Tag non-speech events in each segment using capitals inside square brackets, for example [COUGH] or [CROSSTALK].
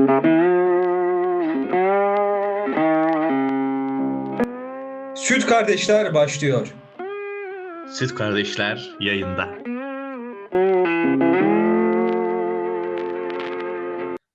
Süt Kardeşler başlıyor. Süt Kardeşler yayında.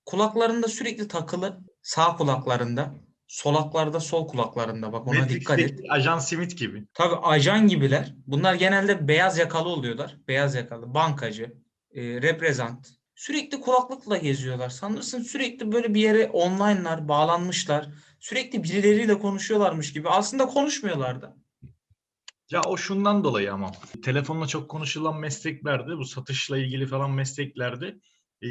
Kulaklarında sürekli takılı. Sağ kulaklarında. Solaklarda sol kulaklarında. Bak ona dikkat et. Ajan Smith gibi. Tabii ajan gibiler. Bunlar genelde beyaz yakalı oluyorlar. Beyaz yakalı. Bankacı. E, reprezent. Sürekli kulaklıkla geziyorlar. Sanırsın sürekli böyle bir yere online'lar, bağlanmışlar. Sürekli birileriyle konuşuyorlarmış gibi. Aslında konuşmuyorlar da. Ya o şundan dolayı ama telefonla çok konuşulan mesleklerde bu satışla ilgili falan mesleklerde e,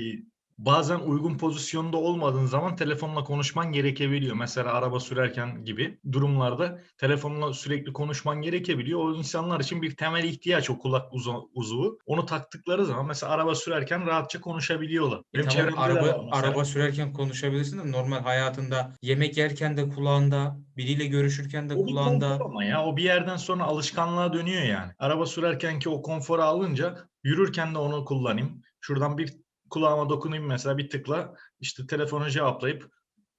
bazen uygun pozisyonda olmadığın zaman telefonla konuşman gerekebiliyor. Mesela araba sürerken gibi durumlarda telefonla sürekli konuşman gerekebiliyor. O insanlar için bir temel ihtiyaç o kulak uzu- uzuvu. Onu taktıkları zaman mesela araba sürerken rahatça konuşabiliyorlar. E Benim tamam, araba araba sürerken konuşabilirsin de normal hayatında yemek yerken de kulağında, biriyle görüşürken de O kulağında. ama ya o bir yerden sonra alışkanlığa dönüyor yani. Araba sürerken ki o konforu alınca yürürken de onu kullanayım. Şuradan bir kulağıma dokunayım mesela bir tıkla işte telefonu cevaplayıp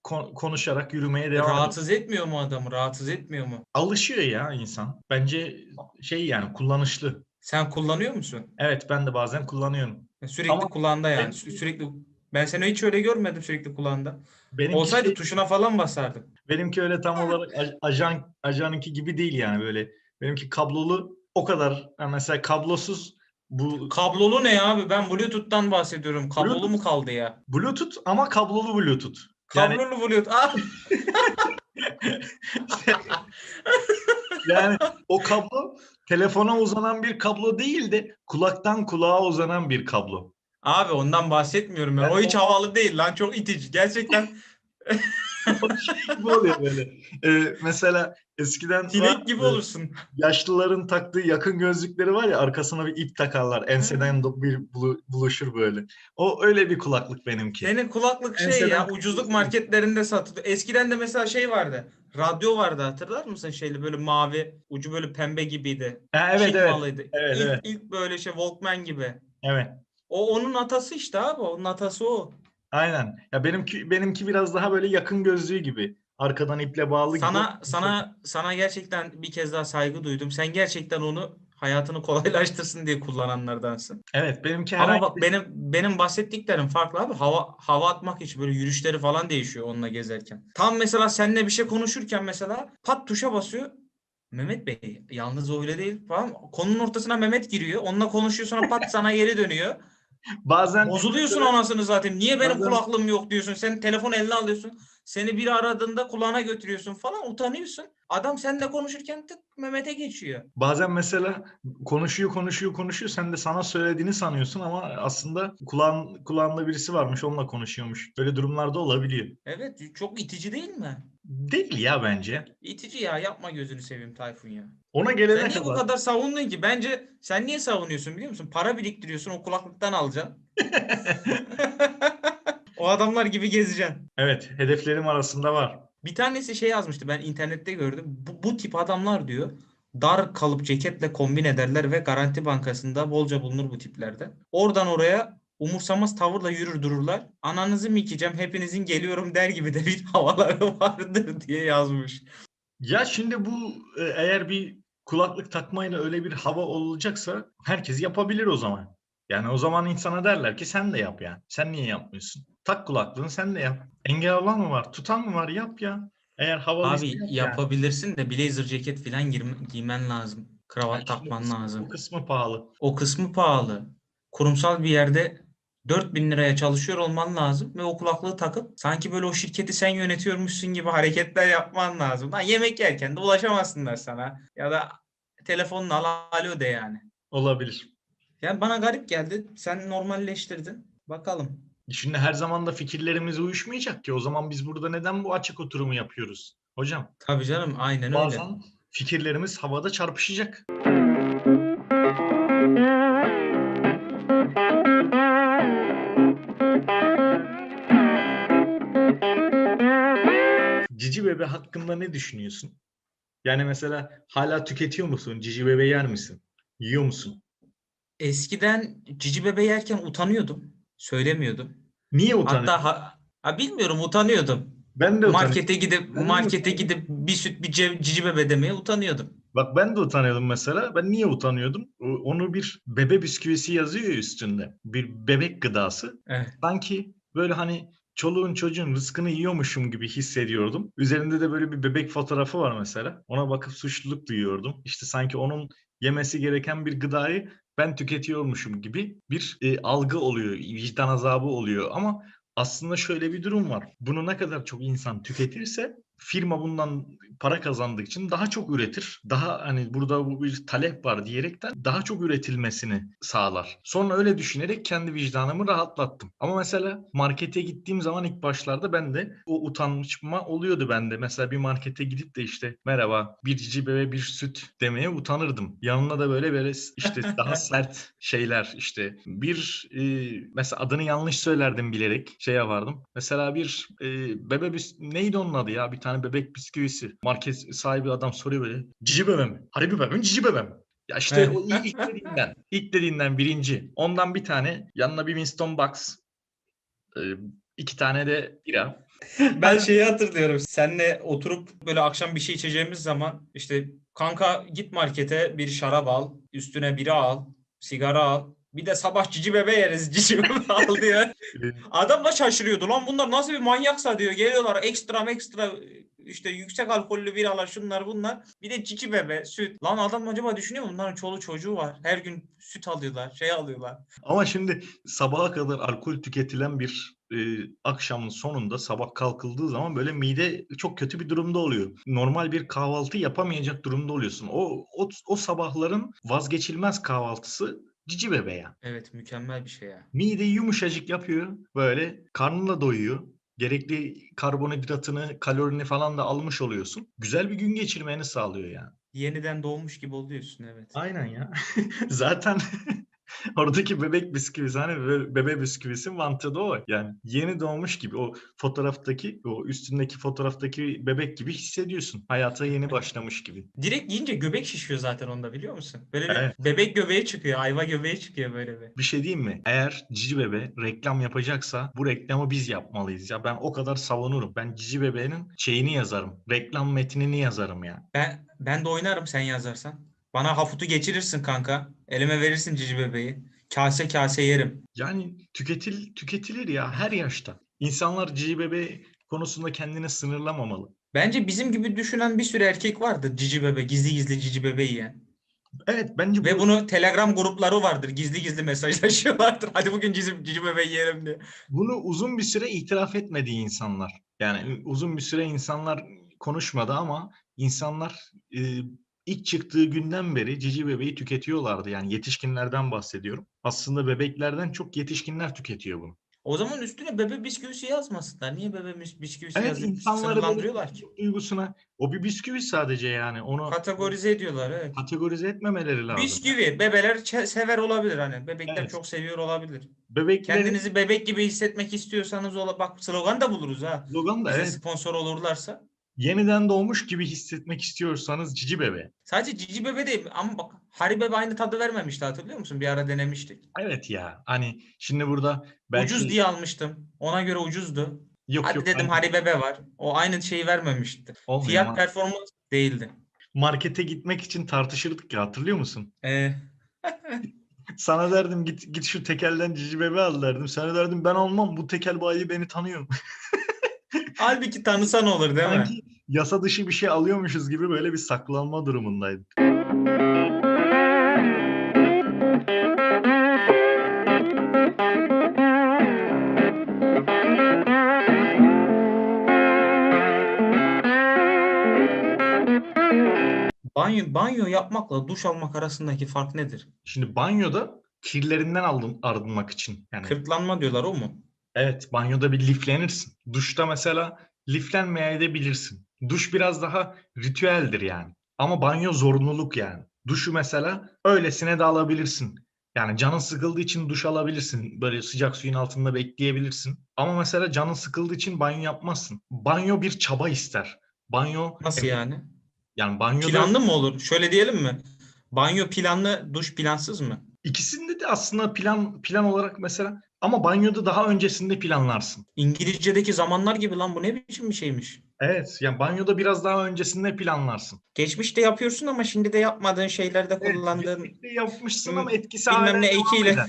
kon- konuşarak yürümeye devam. Rahatsız etmiyor mu adamı? Rahatsız etmiyor mu? Alışıyor ya insan. Bence şey yani kullanışlı. Sen kullanıyor musun? Evet ben de bazen kullanıyorum. Sürekli Ama kulağında yani. ben- Sü- Sürekli ben seni hiç öyle görmedim sürekli kulağında. Benimki, Olsaydı şey- tuşuna falan basardım. benimki öyle tam olarak aj- ajan ajanınki gibi değil yani böyle. Benimki kablolu o kadar. Yani mesela kablosuz bu Kablolu ne abi? Ben Bluetooth'tan bahsediyorum. Kablolu mu Bluetooth. kaldı ya? Bluetooth ama kablolu Bluetooth. Yani Kablolu Bluetooth. Ah! Yani o kablo telefona uzanan bir kablo değil de kulaktan kulağa uzanan bir kablo. Abi ondan bahsetmiyorum ben. Ben O hiç o- havalı değil lan. Çok itici. Gerçekten [LAUGHS] şey gibi oluyor böyle. Ee, mesela eskiden tilek gibi e, olursun. yaşlıların taktığı yakın gözlükleri var ya arkasına bir ip takarlar. Enseden do- bir bulu- buluşur böyle. O öyle bir kulaklık benimki. Senin kulaklık şey Enseden ya ucuzluk marketlerinde satılıyor. Eskiden de mesela şey vardı. Radyo vardı hatırlar mısın? Şeyli böyle mavi, ucu böyle pembe gibiydi. Ha, evet evet. Çıkmalıydı. Evet, ilk, evet. ilk böyle şey Walkman gibi. Evet. O onun atası işte abi. Onun atası o. Aynen. Ya benimki benimki biraz daha böyle yakın gözlüğü gibi. Arkadan iple bağlı gibi. Sana sana sana gerçekten bir kez daha saygı duydum. Sen gerçekten onu hayatını kolaylaştırsın diye kullananlardansın. Evet benimki Ama herhangi bak benim benim bahsettiklerim farklı abi. Hava hava atmak için böyle yürüyüşleri falan değişiyor onunla gezerken. Tam mesela seninle bir şey konuşurken mesela pat tuşa basıyor. Mehmet Bey yalnız o öyle değil falan. Konunun ortasına Mehmet giriyor. Onunla konuşuyor sonra pat sana geri dönüyor. [LAUGHS] bazen Bozuluyorsun anasını zaten. Niye benim Bazen- kulaklığım yok diyorsun. Sen telefonu eline alıyorsun. Seni biri aradığında kulağına götürüyorsun falan utanıyorsun. Adam seninle konuşurken tık Mehmet'e geçiyor. Bazen mesela konuşuyor konuşuyor konuşuyor sen de sana söylediğini sanıyorsun ama aslında kulağın, kulağında birisi varmış onunla konuşuyormuş. Böyle durumlarda olabiliyor. Evet çok itici değil mi? Değil ya bence. İtici ya yapma gözünü seveyim Tayfun ya. Ona gelene Sen niye bu kadar. kadar savundun ki? Bence sen niye savunuyorsun biliyor musun? Para biriktiriyorsun o kulaklıktan alacaksın. [LAUGHS] o adamlar gibi gezeceksin. Evet hedeflerim arasında var. Bir tanesi şey yazmıştı ben internette gördüm. Bu, bu tip adamlar diyor dar kalıp ceketle kombin ederler ve Garanti Bankası'nda bolca bulunur bu tiplerde. Oradan oraya umursamaz tavırla yürür dururlar. Ananızı mı yıkayacağım hepinizin geliyorum der gibi de bir [LAUGHS] havaları vardır diye yazmış. Ya şimdi bu e, eğer bir kulaklık takmayla öyle bir hava olacaksa herkes yapabilir o zaman. Yani o zaman insana derler ki sen de yap yani. Sen niye yapmıyorsun? Tak kulaklığını sen de yap. Engel olan mı var? Tutan mı var? Yap ya. Eğer havalıysa Abi yap yapabilirsin de blazer ceket falan giymen lazım. Kravat Yani takman kısmı- lazım. O kısmı pahalı. O kısmı pahalı. Kurumsal bir yerde 4000 liraya çalışıyor olman lazım ve o kulaklığı takıp sanki böyle o şirketi sen yönetiyormuşsun gibi hareketler yapman lazım. Lan yemek yerken de ulaşamazsınlar sana. Ya da telefonla al alo de yani. Olabilir. Yani bana garip geldi. Sen normalleştirdin. Bakalım. Şimdi her zaman da fikirlerimiz uyuşmayacak ki. O zaman biz burada neden bu açık oturumu yapıyoruz? Hocam Tabii canım aynen öyle. bazen fikirlerimiz havada çarpışacak. Cici bebe hakkında ne düşünüyorsun? Yani mesela hala tüketiyor musun? Cici bebe yer misin? Yiyor musun? Eskiden cici bebe yerken utanıyordum. Söylemiyordum. Niye utanıyorsun? Hatta ha- Ha bilmiyorum utanıyordum. Ben de utanıyorum. Markete gidip Ben markete gidip bir süt bir cev- cici bebe demeye utanıyordum. Bak ben de utanıyordum mesela. Ben niye utanıyordum? Onu bir bebe bisküvisi yazıyor ya üstünde. Bir bebek gıdası. Evet. Sanki böyle hani çoluğun çocuğun rızkını yiyormuşum gibi hissediyordum. Üzerinde de böyle bir bebek fotoğrafı var mesela. Ona bakıp suçluluk duyuyordum. İşte sanki onun yemesi gereken bir gıdayı ben tüketiyormuşum gibi bir e, algı oluyor, vicdan azabı oluyor. Ama aslında şöyle bir durum var. Bunu ne kadar çok insan tüketirse firma bundan para kazandığı için daha çok üretir. Daha hani burada bu bir talep var diyerekten daha çok üretilmesini sağlar. Sonra öyle düşünerek kendi vicdanımı rahatlattım. Ama mesela markete gittiğim zaman ilk başlarda ben de o utanma oluyordu bende. Mesela bir markete gidip de işte merhaba bir cici bebe bir süt demeye utanırdım. Yanına da böyle böyle işte [LAUGHS] daha sert şeyler işte bir e, mesela adını yanlış söylerdim bilerek şey yapardım. Mesela bir e, bebe bis neydi onun adı ya bir tane bebek bisküvisi. Market sahibi adam soruyor böyle cici bebe mi? Harbi bebe mi cici bebe mi? Ya işte Evet. o ilk, ilk dediğinden. [LAUGHS] ilk dediğinden birinci. Ondan bir tane yanına bir Winston Box. e, iki tane de bira. [LAUGHS] Ben şeyi hatırlıyorum. Senle oturup böyle akşam bir şey içeceğimiz zaman işte kanka git markete bir şarap al, üstüne bira al, sigara al. Bir de sabah cici bebe yeriz [LAUGHS] cici bebe al diyor. Adam da şaşırıyordu. Lan bunlar nasıl bir manyaksa diyor. Geliyorlar ekstra ekstra işte yüksek alkollü biralar şunlar bunlar. Bir de cici bebe, süt. Lan adam acaba düşünüyor mu? Bunların çoluğu çocuğu var. Her gün süt alıyorlar, şey alıyorlar. Ama şimdi sabaha kadar alkol tüketilen bir e, akşamın sonunda sabah kalkıldığı zaman böyle mide çok kötü bir durumda oluyor. Normal bir kahvaltı yapamayacak durumda oluyorsun. O o, o sabahların vazgeçilmez kahvaltısı cici bebe ya. Evet mükemmel bir şey ya. Mideyi yumuşacık yapıyor. Böyle karnına doyuyor. Gerekli karbonhidratını, kalorini falan da almış oluyorsun. Güzel bir gün geçirmeni sağlıyor yani. Yeniden doğmuş gibi oluyorsun evet. Aynen ya. [LAUGHS] Zaten [LAUGHS] oradaki bebek bisküvisi hani bebe bisküvisi mantığı da o. Yani yeni doğmuş gibi o fotoğraftaki o üstündeki fotoğraftaki bebek gibi hissediyorsun. Hayata yeni başlamış gibi. Direkt yiyince göbek şişiyor zaten onda biliyor musun? Böyle bir Evet. bebek göbeği çıkıyor, ayva göbeği çıkıyor böyle bir. Bir şey diyeyim mi? Eğer Cici Bebe reklam yapacaksa bu reklamı biz yapmalıyız. Ya ben o kadar savunurum. Ben Cici Bebe'nin şeyini yazarım. Reklam metnini yazarım ya. Ben ben de oynarım sen yazarsan. Bana hafutu geçirirsin kanka. Elime verirsin cici bebeği. Kase kase yerim. Yani tüketil tüketilir ya her yaşta. İnsanlar Cici Bebe konusunda kendini sınırlamamalı. Bence bizim gibi düşünen bir sürü erkek vardır cici bebe, gizli gizli cici bebe yiyen. Evet bence Ve bu bunu Telegram grupları vardır. Gizli gizli mesajlaşıyorlardır. [LAUGHS] Hadi bugün cici, cici bebe yiyelim diye. bunu uzun bir süre itiraf etmedi insanlar. Yani uzun bir süre insanlar konuşmadı ama insanlar e, ilk çıktığı günden beri Cici Bebe'yi tüketiyorlardı. Yani yetişkinlerden bahsediyorum. Aslında bebeklerden çok yetişkinler tüketiyor bunu. O zaman üstüne bebe bisküvisi yazmasınlar. Niye bebe bisküvisi Evet yazıp sınırlandırıyorlar ki? duygusuna o bir bisküvi sadece yani onu Kategorize ediyorlar evet. kategorize etmemeleri lazım. Bisküvi. Bebeler sever olabilir hani. Bebekler Evet. çok seviyor olabilir. Bebeklerin Kendinizi bebek gibi hissetmek istiyorsanız ola bak slogan da buluruz ha. slogan da Bize evet, sponsor olurlarsa. Yeniden doğmuş gibi hissetmek istiyorsanız cici bebe. Sadece cici bebe değil ama bak Haribe aynı tadı vermemişti hatırlıyor musun? Bir ara denemiştik. Evet ya hani şimdi burada belki Ucuz diye almıştım. Ona göre ucuzdu. yok Hadi yok dedim hani Haribe var. O aynı şeyi vermemişti. olmuyor Fiyat ama performans değildi. markete gitmek için tartışırdık ya hatırlıyor musun? Ee, [LAUGHS] Sana derdim git git şu tekelden cici bebe al derdim. Sana derdim ben almam bu tekel bayi beni tanıyor. [LAUGHS] halbuki tanısan olur değil mi? Sanki yasa dışı bir şey alıyormuşuz gibi böyle bir saklanma durumundaydık. Banyo, banyo yapmakla duş almak arasındaki fark nedir? Şimdi banyoda kirlerinden aldın, arınmak için. Yani Kırklanma diyorlar o mu? Evet banyoda bir liflenirsin. Duşta mesela liflenmeyebilirsin. Duş biraz daha ritüeldir yani. Ama banyo zorunluluk yani. Duşu mesela öylesine de alabilirsin. Yani canın sıkıldığı için duş alabilirsin. Böyle sıcak suyun altında bekleyebilirsin. Ama mesela canın sıkıldığı için banyo yapmazsın. Banyo bir çaba ister. Banyo Nasıl yani? yani banyoda Planlı mı olur? Şöyle diyelim mi? Banyo planlı, duş plansız mı? İkisinde de aslında plan plan olarak mesela Ama banyoda daha öncesinde planlarsın. İngilizce'deki zamanlar gibi lan bu ne biçim bir şeymiş. Evet, yani banyoda biraz daha öncesinde planlarsın. Geçmişte yapıyorsun ama şimdi de yapmadığın şeylerde Evet, kullandığın birlikte yapmışsın ama etkisi bilmem ne ekiyle.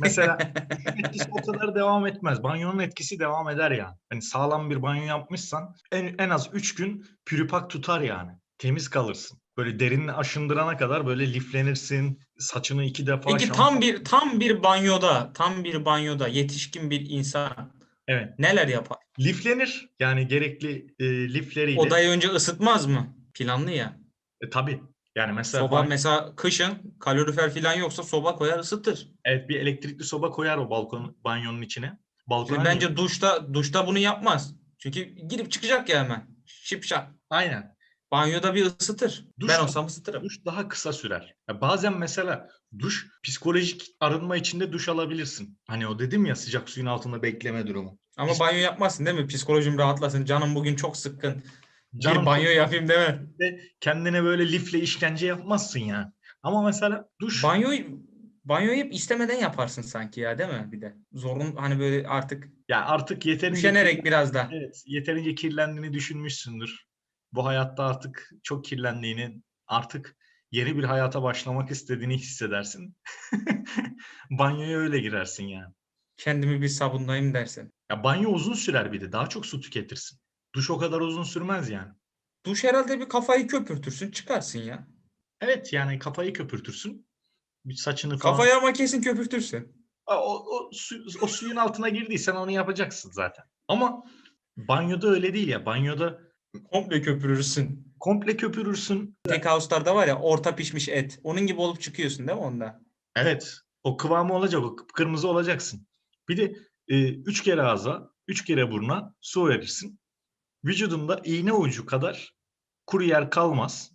Mesela [LAUGHS] etkisi o kadar devam etmez. Banyonun etkisi devam eder yani. Hani sağlam bir banyo yapmışsan en, en az 3 gün pürüpak tutar yani. Temiz kalırsın. Böyle derinle aşındırana kadar böyle liflenirsin. Saçını iki defa Peki şampuan- tam bir tam bir banyoda, tam bir banyoda yetişkin bir insan Evet. neler yapar? Liflenir. Yani gerekli e, lifleriyle. Odayı önce ısıtmaz mı? Planlı ya. E, tabii. Yani mesela Soba ban- mesela kışın kalorifer falan yoksa soba koyar ısıtır. evet, bir elektrikli soba koyar o balkon banyonun içine. Balkona Şimdi bence duşta duşta bunu yapmaz. Çünkü girip çıkacak ya hemen. Şipşak. Aynen. Banyoda bir ısıtır. Duş- ben olsam ısıtırım. Duş daha kısa sürer. Ya bazen mesela duş psikolojik arınma içinde duş alabilirsin. Hani o dedim ya sıcak suyun altında bekleme durumu. Ama Biz- banyo yapmazsın değil mi? Psikolojim rahatlasın. Canım bugün çok sıkkın. Canım bir banyo yapayım deme. de kendine böyle lifle işkence yapmazsın ya. Ama mesela duş Banyoyu banyoyu hep istemeden yaparsın sanki ya değil mi bir de? Zorun hani böyle artık ya artık yeterince üşenerek biraz da. evet, yeterince kirlendiğini düşünmüşsündür. Bu hayatta artık çok kirlendiğini, artık yeni bir hayata başlamak istediğini hissedersin. [LAUGHS] Banyoya öyle girersin yani. Kendimi bir sabunlayayım dersin. Ya banyo uzun sürer bir de. Daha çok su tüketirsin. Duş o kadar uzun sürmez yani. Duş herhalde bir kafayı köpürtürsün çıkarsın ya. Evet yani kafayı köpürtürsün. Bir saçını falan. Kafayı ama kesin köpürtürsün. O, o, su- o suyun altına girdiysen onu yapacaksın zaten. Ama banyoda öyle değil ya. Banyoda Komple köpürürsün. komple köpürürsün. Steakhouse'larda var ya orta pişmiş et. Onun gibi olup çıkıyorsun değil mi onda? Evet. O kıvamı olacak. O kıpkırmızı olacaksın. Bir de e, üç kere ağza, üç kere buruna su verirsin. Vücudunda iğne ucu kadar kuru yer kalmaz.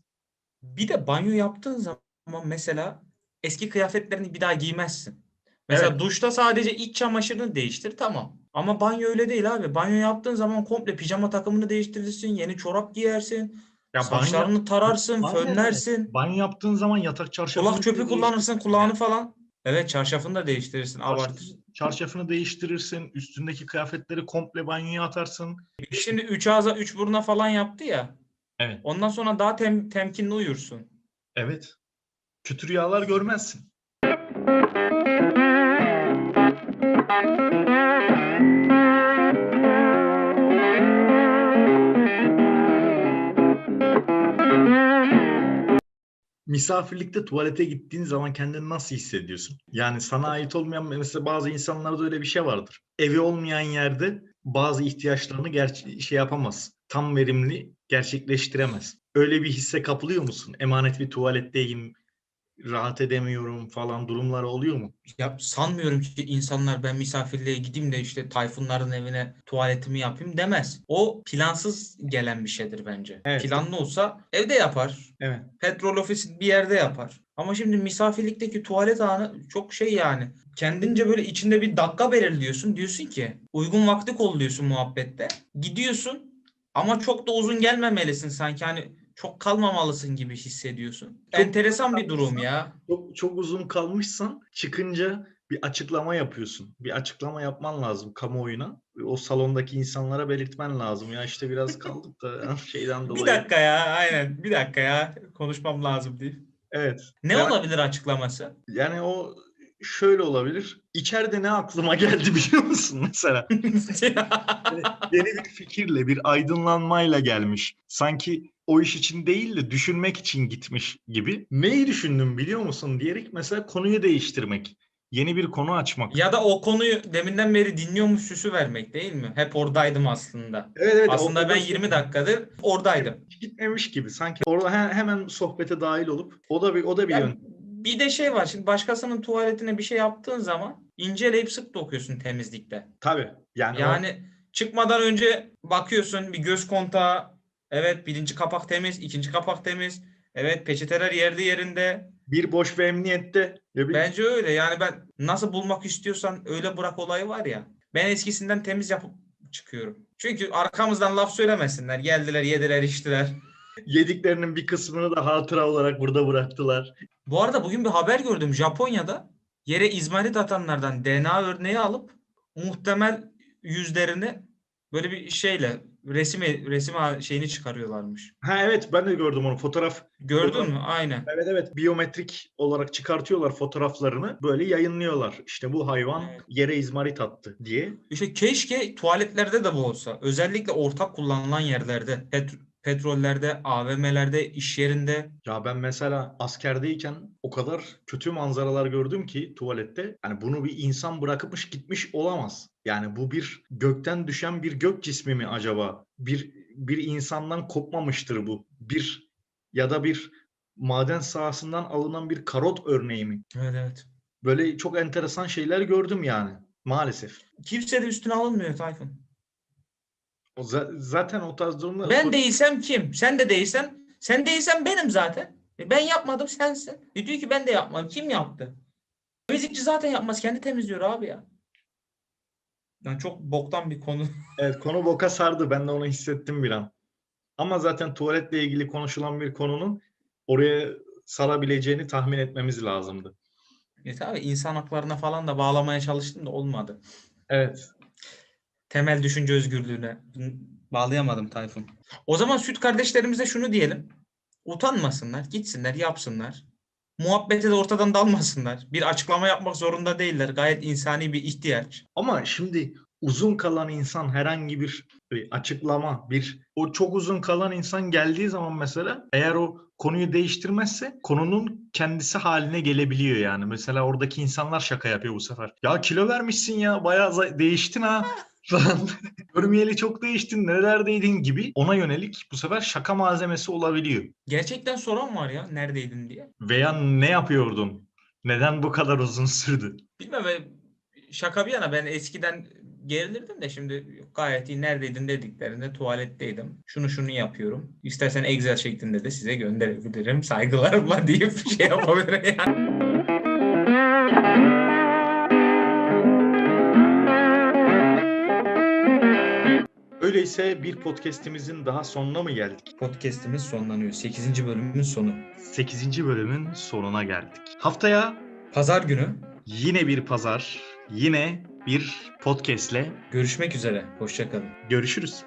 Bir de banyo yaptığın zaman mesela eski kıyafetlerini bir daha giymezsin. Mesela Evet. duşta sadece iç çamaşırını değiştir tamam. Ama banyo öyle değil abi. Banyo yaptığın zaman komple pijama takımını değiştirirsin, yeni çorap giyersin, Ya banyo, saçlarını tararsın, banyo fönlersin, banyo yaptığın zaman yatak çarşafını kulak çöpü kullanırsın, kulağını falan. Evet, çarşafını da değiştirirsin. Abartır. Çarşafını, değiştirirsin. Üstündeki kıyafetleri komple banyoya atarsın. De Şimdi üç ağza, üç buruna falan yaptı ya. Evet. Ondan sonra daha tem- temkinli uyursun. Evet. Kötü rüyalar görmezsin. Misafirlikte tuvalete gittiğin zaman kendini nasıl hissediyorsun? Yani sana ait olmayan mesela bazı insanlarda öyle bir şey vardır. Evi olmayan yerde bazı ihtiyaçlarını gerçi şey yapamaz. Tam verimli gerçekleştiremez. Öyle bir hisse kapılıyor musun? Emanet bir tuvaletteyim, rahat edemiyorum falan durumlar oluyor mu? Ya sanmıyorum ki insanlar ben misafirliğe gideyim de işte Tayfunların evine tuvaletimi yapayım demez. O plansız gelen bir şeydir bence. Evet. Planlı olsa evde yapar. Evet. Petrol ofisi bir yerde yapar. Ama şimdi misafirlikteki tuvalet anı çok şey yani. Kendince böyle içinde bir dakika belirliyorsun. Diyorsun ki uygun vakti kolluyorsun muhabbette. Gidiyorsun ama çok da uzun gelmemelisin sanki hani çok kalmamalısın gibi hissediyorsun. Çok Enteresan bir durum ya. Çok, çok uzun kalmışsan çıkınca bir açıklama yapıyorsun. Bir açıklama yapman lazım kamuoyuna. O salondaki insanlara belirtmen lazım. Ya işte biraz kaldık da [LAUGHS] şeyden dolayı. Bir dakika ya aynen bir dakika ya konuşmam lazım diye. Evet. Ne Yani- olabilir açıklaması? Yani o şöyle olabilir. İçeride ne aklıma geldi [LAUGHS] biliyor musun mesela? [LAUGHS] Yeni bir fikirle, bir aydınlanmayla gelmiş. Sanki o iş için değil de düşünmek için gitmiş gibi. Neyi düşündüm biliyor musun diyerek mesela konuyu değiştirmek. Yeni bir konu açmak. ya da o konuyu deminden beri dinliyormuş süsü vermek değil mi? Hep oradaydım aslında. Evet evet. Aslında o- o ben da- 20 dakikadır oradaydım. gitmemiş gibi sanki orada he- hemen sohbete dahil olup o da bir o da bir Ya yön. bir de şey var şimdi başkasının tuvaletine bir şey yaptığın zaman inceleyip sık dokuyorsun temizlikte. Tabii. Yani, o- Yani çıkmadan önce bakıyorsun bir göz kontağı. Evet birinci kapak temiz, ikinci kapak temiz. Evet peçeteler yerde yerinde. bir boş ve emniyette Bence öyle. Yani ben nasıl bulmak istiyorsan öyle bırak olayı var ya. Ben eskisinden temiz yapıp çıkıyorum. Çünkü arkamızdan laf söylemesinler. Geldiler, yediler, içtiler. yediklerinin bir kısmını da hatıra olarak burada bıraktılar. Bu arada bugün bir haber gördüm. Japonya'da yere izmarit atanlardan DNA örneği alıp muhtemel yüzlerini böyle bir şeyle resim resim şeyini çıkarıyorlarmış. Ha evet ben de gördüm onu fotoğraf. Gördün Fotoğraf- mü? Aynen. Evet evet biyometrik olarak çıkartıyorlar fotoğraflarını böyle yayınlıyorlar. İşte bu hayvan Evet. yere izmarit attı diye. İşte keşke tuvaletlerde de bu olsa. Özellikle ortak kullanılan yerlerde, pet- petrollerde, AVM'lerde, iş yerinde. Ya ben mesela askerdeyken o kadar kötü manzaralar gördüm ki tuvalette. Yani bunu bir insan bırakmış gitmiş olamaz. Yani bu bir gökten düşen bir gök cismi mi acaba? Bir bir insandan kopmamıştır bu. Bir ya da bir maden sahasından alınan bir karot örneği mi? Evet evet. Böyle çok enteresan şeyler gördüm yani maalesef. Kimse de üstüne alınmıyor Tayfun. O za- zaten o tarz durumlar Ben değilsem kim? Sen de değilsen. Sen değilsen benim zaten. E ben yapmadım sensin. E diyor ki ben de yapmadım. Kim yaptı? Temizlikçi zaten yapmaz. Kendi temizliyor abi ya. Yani çok boktan bir konu. [LAUGHS] Evet konu boka sardı. Ben de onu hissettim bir an. Ama zaten tuvaletle ilgili konuşulan bir konunun oraya sarabileceğini tahmin etmemiz lazımdı. E tabi insan haklarına falan da bağlamaya çalıştım da olmadı. Evet. Temel düşünce özgürlüğüne bağlayamadım Tayfun. O zaman süt kardeşlerimize şunu diyelim. Utanmasınlar, gitsinler, yapsınlar. Muhabbete de ortadan dalmasınlar. Bir açıklama yapmak zorunda değiller. Gayet insani bir ihtiyaç. Ama şimdi uzun kalan insan herhangi bir açıklama, bir o çok uzun kalan insan geldiği zaman mesela eğer o konuyu değiştirmezse konunun kendisi haline gelebiliyor yani. Mesela oradaki insanlar şaka yapıyor bu sefer. Ya kilo vermişsin ya bayağı değiştin ha falan. [LAUGHS] Görmeyeli çok değiştin nerelerdeydin gibi ona yönelik bu sefer şaka malzemesi olabiliyor. Gerçekten soran var ya neredeydin diye. Veya ne yapıyordun? Neden bu kadar uzun sürdü? Bilmem şaka bir yana ben eskiden gerilirdim de şimdi gayet iyi neredeydin dediklerinde tuvaletteydim. Şunu şunu yapıyorum. İstersen Excel şeklinde de size gönderebilirim. Saygılarımla [LAUGHS] deyip şey yapabilirim yani. Öyleyse bir podcast'imizin daha sonuna mı geldik? Podcast'imiz sonlanıyor. 8. bölümün sonu. 8. bölümün sonuna geldik. Haftaya Pazar günü yine bir pazar, yine bir podcast'le görüşmek üzere. Hoşçakalın. görüşürüz.